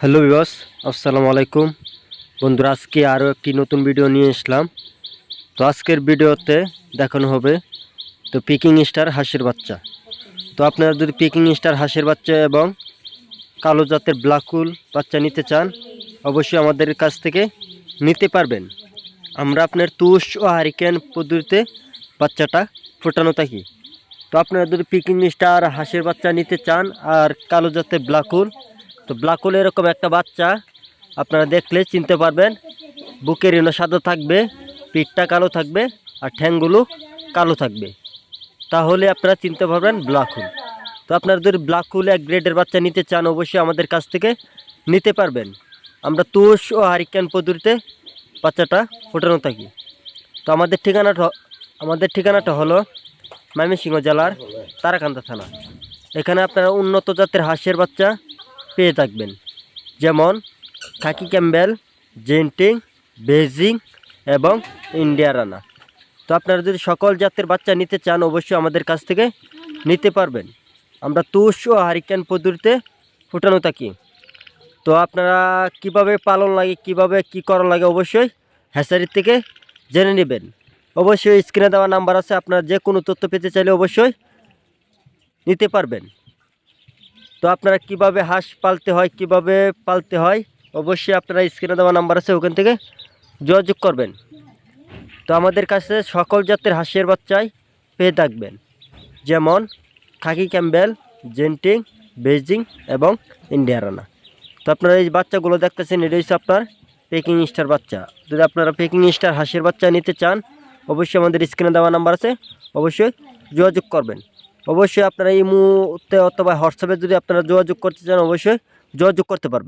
Hello বিবাস আসসালামু আলাইকুম। বন্ধুরা, আজকে আরও একটি নতুন ভিডিও নিয়ে আসলাম। তো আজকের ভিডিওতে দেখানো হবে তো পিকিং স্টার হাঁসের বাচ্চা। তো আপনারা যদি পিকিং স্টার হাঁসের বাচ্চা এবং কালো জাতের ব্লাকুল বাচ্চা নিতে চান, অবশ্যই আমাদের কাছ থেকে নিতে পারবেন। আমরা আপনার তুষ ও হারিকেন পদ্ধতিতে বাচ্চাটা ফোটানো থাকি। তো আপনারা যদি পিকিং স্টার হাঁসের বাচ্চা নিতে চান আর কালো জাতের ব্লাকুল তো ব্লাকুল এরকম একটা বাচ্চা, আপনারা দেখলে চিনতে পারবেন। বুকের ইনো সাদা থাকবে, পিঠটা কালো থাকবে, আর ঠ্যাংগুলো কালো থাকবে। তাহলে আপনারা চিনতে পারবেন ব্লাকুল তো আপনারা যদি ব্লাকুল এক গ্রেডের বাচ্চা নিতে চান, অবশ্যই আমাদের কাছ থেকে নিতে পারবেন। আমরা তুষ ও হারিকান পদ্ধতিতে বাচ্চাটা ফোটানো থাকি। তো আমাদের ঠিকানাটা আমাদের ঠিকানাটা হলো ময়মনসিংহ জেলার তারাকান্দা থানা। এখানে আপনারা উন্নত জাতের হাঁসের বাচ্চা পেয়ে থাকবেন। যেমন খাকি ক্যাম্বেল, জেন্টিং, বেজিং এবং ইন্ডিয়া রানা। তো আপনারা যদি সকল জাতের বাচ্চা নিতে চান, অবশ্যই আমাদের কাছ থেকে নিতে পারবেন। আমরা তুষ ও হারিকেন পদ্ধতিতে ফুটানো থাকি। তো আপনারা কীভাবে পালন লাগে, কীভাবে কি করা লাগে, অবশ্যই হ্যাসারির থেকে জেনে নেবেন। অবশ্যই স্ক্রিনে দেওয়া নাম্বার আছে, আপনারা যে কোনো তথ্য পেতে চাইলে অবশ্যই নিতে পারবেন। তো আপনারা কীভাবে হাঁস পালতে হয়, কীভাবে পালতে হয়, অবশ্যই আপনারা স্ক্রিনে দেওয়া নাম্বার আছে, ওখান থেকে যোগাযোগ করবেন। তো আমাদের কাছে সকল জাতের হাঁসের বাচ্চাই পেয়ে থাকবেন। যেমন খাকি ক্যাম্বেল, জেন্টিং, বেজিং এবং ইন্ডিয়া রানা। তো আপনারা এই বাচ্চাগুলো দেখতেছেন এটা হচ্ছে আপনার পেকিং স্টার বাচ্চা। যদি আপনারা পেকিং স্টার হাঁসের বাচ্চা নিতে চান, অবশ্যই আমাদের স্ক্রিনে দেওয়া নাম্বার আছে, অবশ্যই যোগাযোগ করবেন। অবশ্যই আপনারা এই মুহূর্তে অথবা হোয়াটসঅ্যাপে যদি আপনারা যোগাযোগ করতে চান, অবশ্যই যোগাযোগ করতে পারবেন।